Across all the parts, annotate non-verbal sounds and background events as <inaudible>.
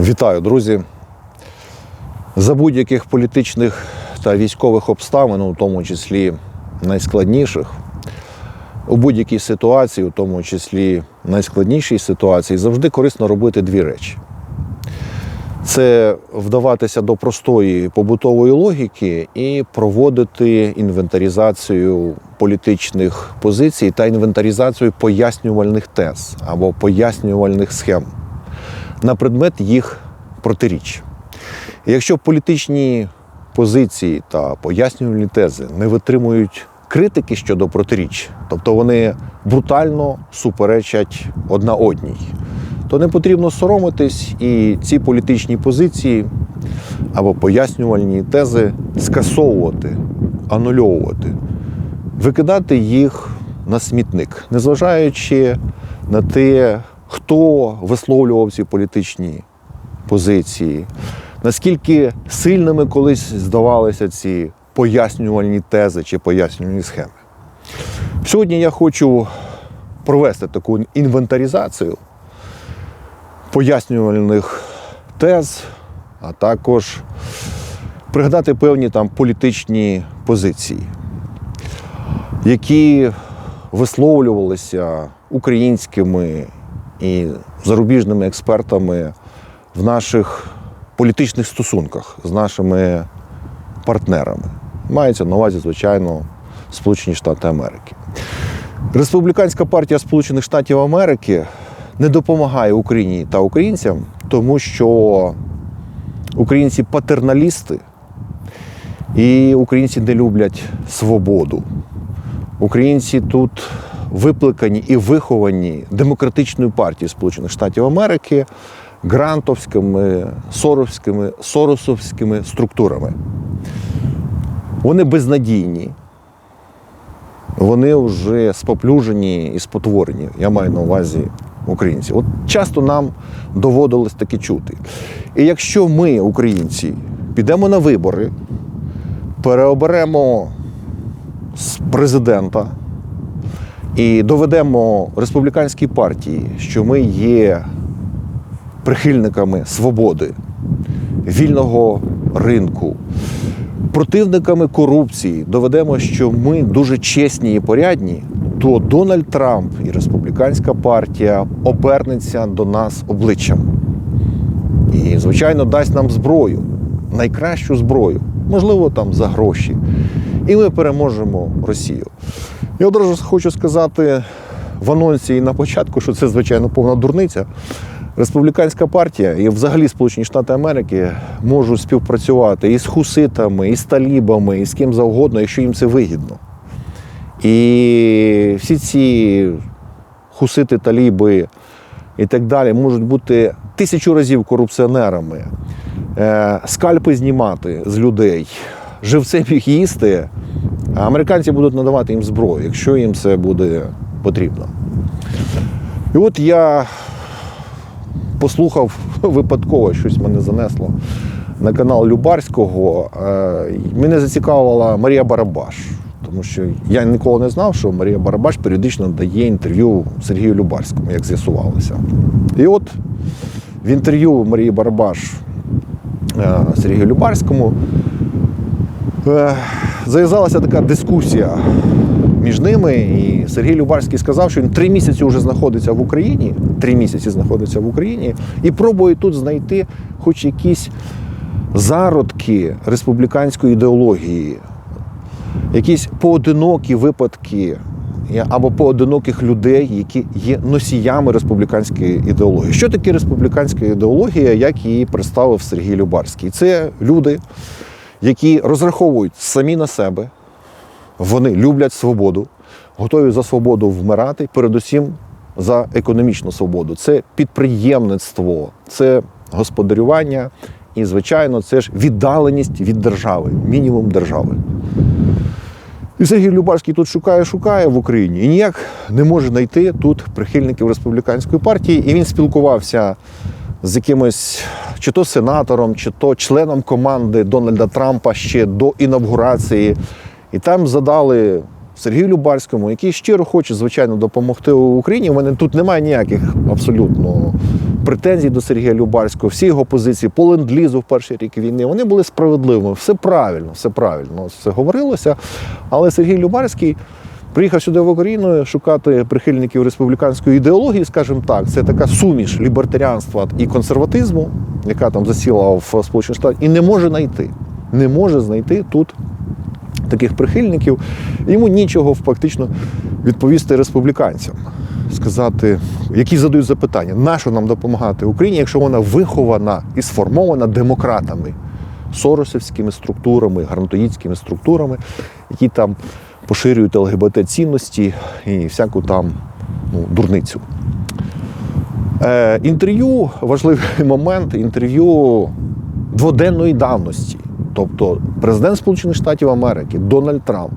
Вітаю, друзі. За будь-яких політичних та військових обставин, у тому числі найскладніших, у будь-якій ситуації, у тому числі найскладнішій ситуації, завжди корисно робити дві речі. Це вдаватися до простої побутової логіки і проводити інвентаризацію політичних позицій та інвентаризацію пояснювальних тез або пояснювальних схем на предмет їх протиріч. І Якщо політичні позиції та пояснювальні тези не витримують критики щодо протиріч, тобто вони брутально суперечать одна одній, то не потрібно соромитись і ці політичні позиції або пояснювальні тези скасовувати, анульовувати, викидати їх на смітник, незважаючи на те, хто висловлював ці політичні позиції, наскільки сильними колись здавалися ці пояснювальні тези чи пояснювальні схеми. Сьогодні я хочу провести таку інвентаризацію пояснювальних тез, а також пригадати певні там політичні позиції, які висловлювалися українськими і зарубіжними експертами в наших політичних стосунках з нашими партнерами. Мається на увазі, звичайно, Сполучені Штати Америки. Республіканська партія Сполучених Штатів Америки не допомагає Україні та українцям, тому що українці патерналісти і українці не люблять свободу. Українці тут викликані і виховані демократичною партією Сполучених Штатів Америки, грантовськими, соровськими, соросовськими структурами. Вони безнадійні, вони вже споплюжені і спотворені. Я маю на увазі українці. От часто нам доводилось таке чути. І якщо ми, українці, підемо на вибори, переоберемо президента і доведемо республіканській партії, що ми є прихильниками свободи, вільного ринку, противниками корупції, доведемо, що ми дуже чесні і порядні, то Дональд Трамп і республіканська партія обернеться до нас обличчям. І, звичайно, дасть нам зброю, найкращу зброю, можливо, там за гроші. І ми переможемо Росію. Я одразу хочу сказати в анонсі і на початку, що це, звичайно, повна дурниця. Республіканська партія і взагалі Сполучені Штати Америки можуть співпрацювати і з хуситами, і з талібами, і з ким завгодно, якщо їм це вигідно. І всі ці хусити, таліби і так далі можуть бути тисячу разів корупціонерами, е, скальпи знімати з людей, живцем їх їсти. А американці будуть надавати їм зброю, якщо їм це буде потрібно. І от я послухав <laughs> випадково, щось мене занесло на канал Любарського. Е, Мене зацікавила Марія Барабаш, тому що я ніколи не знав, що Марія Барабаш періодично дає інтерв'ю Сергію Любарському, як з'ясувалося. І от в інтерв'ю Марії Барабаш е, Сергію Любарському зав'язалася така дискусія між ними. І Сергій Любарський сказав, що він три місяці вже знаходиться в Україні, три місяці знаходиться в Україні і пробує тут знайти хоч якісь зародки республіканської ідеології, якісь поодинокі випадки або поодиноких людей, які є носіями республіканської ідеології. Що таке республіканська ідеологія, як її представив Сергій Любарський? Це люди, які розраховують самі на себе, вони люблять свободу, готові за свободу вмирати, передусім за економічну свободу. Це підприємництво, це господарювання і, звичайно, це ж віддаленість від держави, мінімум держави. І Сергій Любарський тут шукає, шукає в Україні і ніяк не може знайти тут прихильників республіканської партії. І він спілкувався з якимось чи то сенатором, чи то членом команди Дональда Трампа ще до інавгурації. І там задали Сергію Любарському, який щиро хоче, звичайно, допомогти Україні. У мене тут немає ніяких абсолютно претензій до Сергія Любарського, всі його позиції по ленд-лізу в перший рік війни, вони були справедливими. Все правильно, все правильно, все говорилося. Але Сергій Любарський приїхав сюди в Україну шукати прихильників республіканської ідеології, скажімо так, це така суміш лібертаріанства і консерватизму, яка там засіла в Сполучених Штатах, і не може знайти. Не може знайти тут таких прихильників. Йому нічого фактично відповісти республіканцям. Сказати, які задають запитання, на що нам допомагати Україні, якщо вона вихована і сформована демократами, соросівськими структурами, грантоїдськими структурами, які там поширюють ЛГБТ-цінності і всяку там ну, дурницю. Е, інтерв'ю важливий <laughs> момент інтерв'ю дводенної давності. Тобто президент Сполучених Штатів Америки Дональд Трамп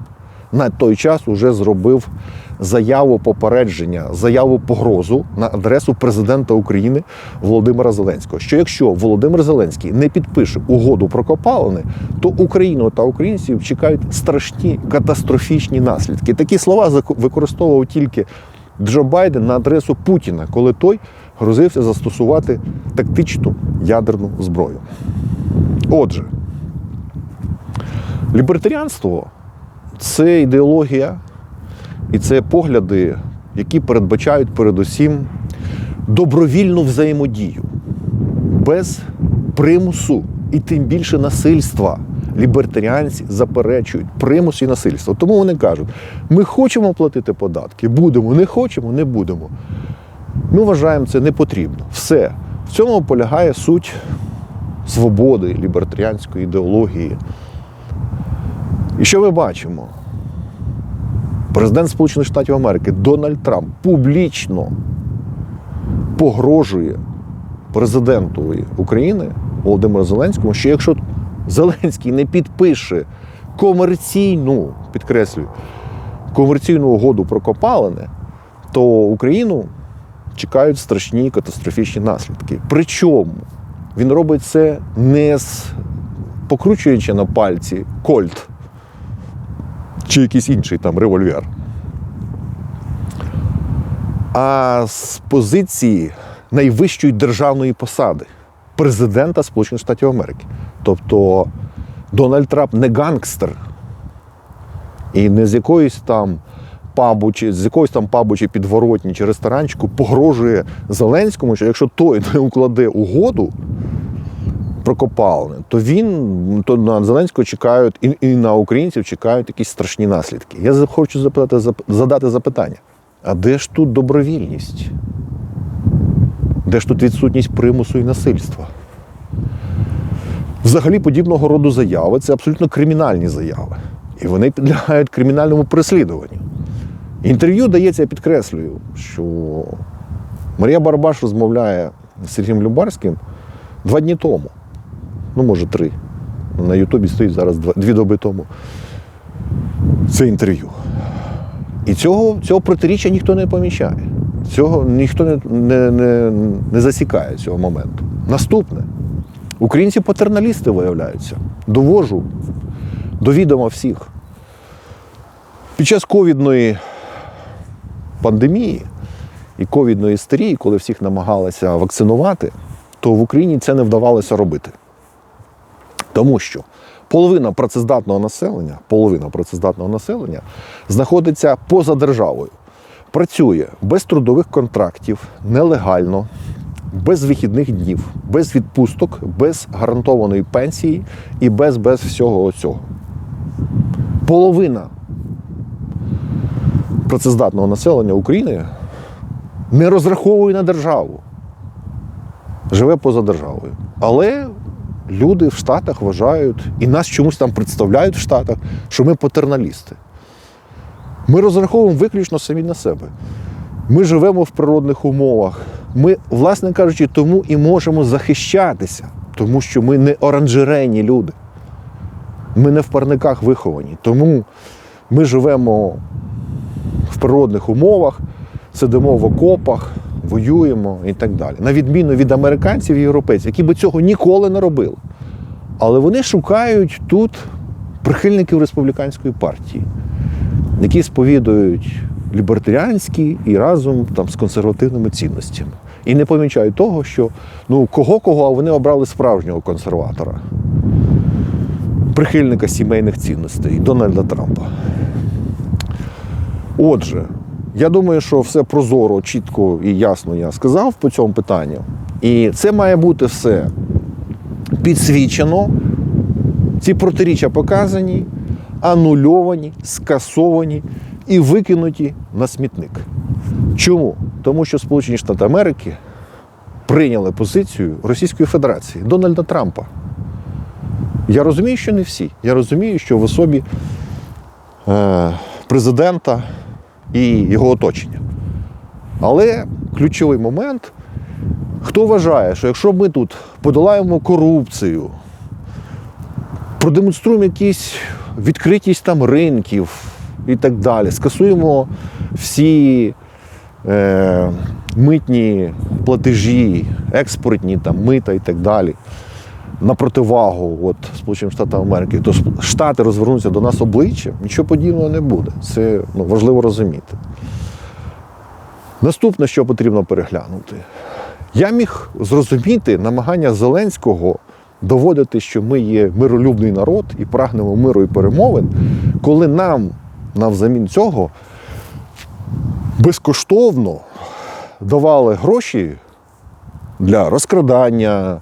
на той час уже зробив заяву попередження, заяву погрозу на адресу президента України Володимира Зеленського. Що якщо Володимир Зеленський не підпише угоду про копалини, то Україну та українців чекають страшні катастрофічні наслідки. Такі слова використовував тільки Джо Байден на адресу Путіна, коли той грозився застосувати тактичну ядерну зброю. Отже, лібертаріанство це ідеологія і це погляди, які передбачають передусім добровільну взаємодію без примусу і тим більше насильства. Лібертаріанці заперечують примус і насильство. Тому вони кажуть: ми хочемо платити податки, будемо, не хочемо, не будемо. Ми вважаємо це не потрібно. Все. В цьому полягає суть свободи, лібертаріанської ідеології. І що ми бачимо? Президент Сполучених Штатів Америки Дональд Трамп публічно погрожує президентові України Володимиру Зеленському, що якщо Зеленський не підпише комерційну, підкреслюю, комерційну угоду про копалини, то Україну чекають страшні катастрофічні наслідки. Причому він робить це не з покручуючи на пальці кольт чи якийсь інший там револьвер. А з позиції найвищої державної посади президента Сполучених Штатів Америки. Тобто Дональд Трамп не гангстер і не з якоїсь там пабу, чи з якоїсь там пабу чи підворотні чи ресторанчику погрожує Зеленському, що якщо той не укладе угоду про то він то на Зеленського чекають і, і на українців чекають якісь страшні наслідки. Я хочу запитати, задати запитання: а де ж тут добровільність? Де ж тут відсутність примусу і насильства? Взагалі подібного роду заяви це абсолютно кримінальні заяви. І вони підлягають кримінальному переслідуванню. Інтерв'ю дається, я підкреслюю, що Марія Барабаш розмовляє з Сергієм Любарським два дні тому. Ну, може, три. На Ютубі стоїть зараз два, дві доби тому. Це інтерв'ю. І цього, цього протиріччя ніхто не помічає. Цього ніхто не, не, не, не засікає цього моменту. Наступне. Українці патерналісти виявляються. Довожу до відома всіх. Під час ковідної пандемії і ковідної істерії, коли всіх намагалися вакцинувати, то в Україні це не вдавалося робити. Тому що половина працездатного населення, половина працездатного населення знаходиться поза державою, працює без трудових контрактів, нелегально, без вихідних днів, без відпусток, без гарантованої пенсії і без, без всього цього. Половина працездатного населення України не розраховує на державу, живе поза державою. Але люди в Штатах вважають, і нас чомусь там представляють в Штатах, що ми патерналісти. Ми розраховуємо виключно самі на себе. Ми живемо в природних умовах. Ми, власне кажучи, тому і можемо захищатися, тому що ми не оранжерейні люди. Ми не в парниках виховані. Тому ми живемо в природних умовах, сидимо в окопах, воюємо і так далі. На відміну від американців і європейців, які би цього ніколи не робили. Але вони шукають тут прихильників республіканської партії, які сповідують лібертаріанські і разом там, з консервативними цінностями. І не помічають того, що ну кого кого, а вони обрали справжнього консерватора, прихильника сімейних цінностей Дональда Трампа. Отже, я думаю, що все прозоро, чітко і ясно я сказав по цьому питанню. І це має бути все підсвічено, ці протиріччя показані, анульовані, скасовані і викинуті на смітник. Чому? Тому що Сполучені Штати Америки прийняли позицію Російської Федерації Дональда Трампа. Я розумію, що не всі. Я розумію, що в особі е, президента і його оточення. Але ключовий момент, хто вважає, що якщо ми тут подолаємо корупцію, продемонструємо якісь відкритість там ринків і так далі, скасуємо всі е, митні платежі, експортні там, мита і так далі. На противагу от, Сполученим Штатам Америки, то Штати розвернуться до нас обличчям, нічого подібного не буде. Це ну, важливо розуміти. Наступне, що потрібно переглянути. Я міг зрозуміти намагання Зеленського доводити, що ми є миролюбний народ і прагнемо миру і перемовин, коли нам навзамін цього безкоштовно давали гроші для розкрадання,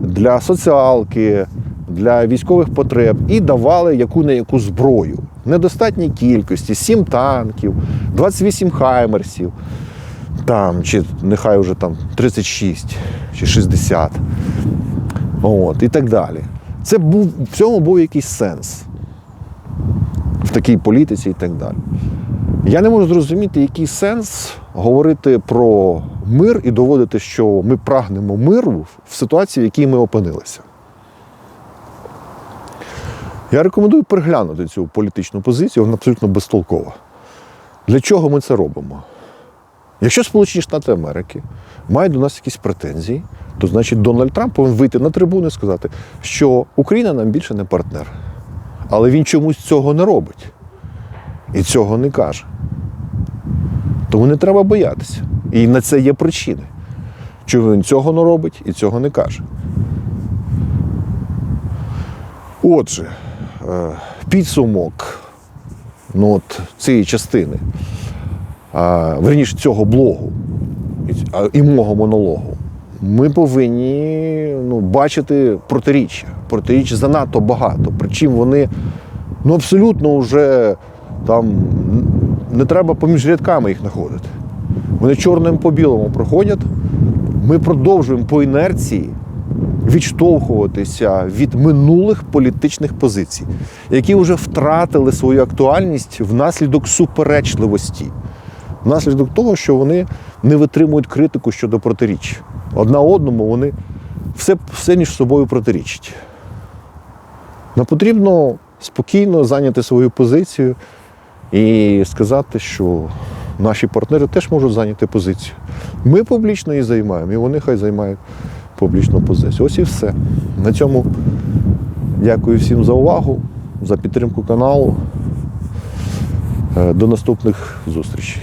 для соціалки, для військових потреб і давали яку не яку зброю. Недостатній кількості 7 танків, 28 хаймерсів, там, чи нехай вже там 36 чи 60. От, і так далі. Це був, в цьому був якийсь сенс в такій політиці і так далі. Я не можу зрозуміти, який сенс говорити про мир і доводити, що ми прагнемо миру в ситуації, в якій ми опинилися. Я рекомендую переглянути цю політичну позицію, вона абсолютно безтолкова. Для чого ми це робимо? Якщо Сполучені Штати Америки мають до нас якісь претензії, то значить Дональд Трамп повинен вийти на трибуну і сказати, що Україна нам більше не партнер. Але він чомусь цього не робить і цього не каже. Тому не треба боятися. І на це є причини. Чому він цього не робить і цього не каже. Отже, е, підсумок ну, от, цієї частини, верніше цього блогу і, мого монологу, ми повинні ну, бачити протиріччя. Протиріччя занадто багато. Причому вони ну, абсолютно вже там не треба поміж рядками їх знаходити. Вони чорним по білому проходять. Ми продовжуємо по інерції відштовхуватися від минулих політичних позицій, які вже втратили свою актуальність внаслідок суперечливості, внаслідок того, що вони не витримують критику щодо протиріч. Одна одному вони все, все між собою протирічать. Нам потрібно спокійно зайняти свою позицію і сказати, що наші партнери теж можуть зайняти позицію. Ми публічно її займаємо, і вони хай займають публічну позицію. Ось і все. На цьому дякую всім за увагу, за підтримку каналу. Е, До наступних зустрічей.